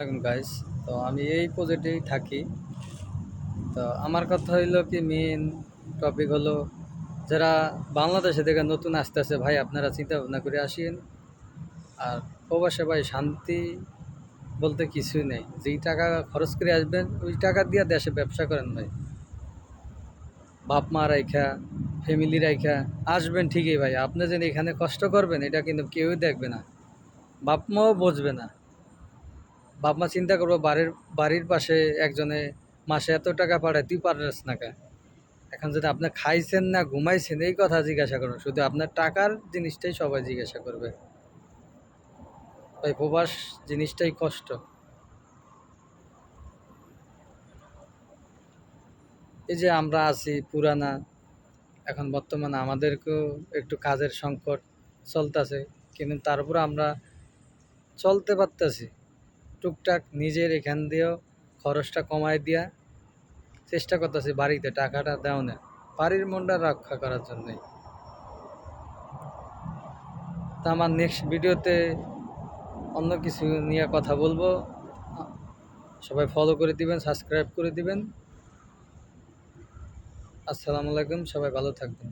এখন গাইস তো আমি এই প্রজেক্টেই থাকি। তো আমার কথা হইল কি মেন টপিক হলো যারা বাংলাদেশে থেকে নতুন আসতেছে, ভাই আপনারা চিন্তা ভাবনা করে আসেন। আর প্রবাসে ভাই শান্তি বলতে কিছুই নেই। যেই টাকা খরচ করে আসবেন, ওই টাকা দিয়ে দেশে ব্যবসা করেন ভাই। বাপ মা রাইখা ফ্যামিলি রাইখা, আসবেন ঠিকই ভাই। আপনি যেন এখানে কষ্ট করবেন, এটা কিন্তু কেউই দেখবে না। বাপ মাও বুঝবে না। বাপ চিন্তা করব, বাড়ির বাড়ির পাশে একজনে মাসে এত টাকা পাঠায়, তুই পারস না কা এখন যদি আপনি খাইছেন না, ঘুমাইছেন, এই কথা জিজ্ঞাসা করুন। শুধু আপনার টাকার জিনিসটাই সবাই জিজ্ঞাসা করবে। তাই প্রবাস জিনিসটাই কষ্ট। এই যে আমরা আছি পুরানা, এখন বর্তমানে আমাদেরকেও একটু কাজের সংকট চলতেছে, কিন্তু তারপর আমরা চলতে পারতেছি। টুকটাক নিজের এখান দিয়েও খরচটা কমায় দিয়া চেষ্টা করতেছি বাড়িতে টাকাটা দেও না বাড়ির মনটা রক্ষা করার জন্যই। তা আমার নেক্সট ভিডিওতে অন্য কিছু নিয়ে কথা বলব। সবাই ফলো করে দিবেন সাবস্ক্রাইব করে দিবেন। আসসালামু আলাইকুম, সবাই ভালো থাকবেন।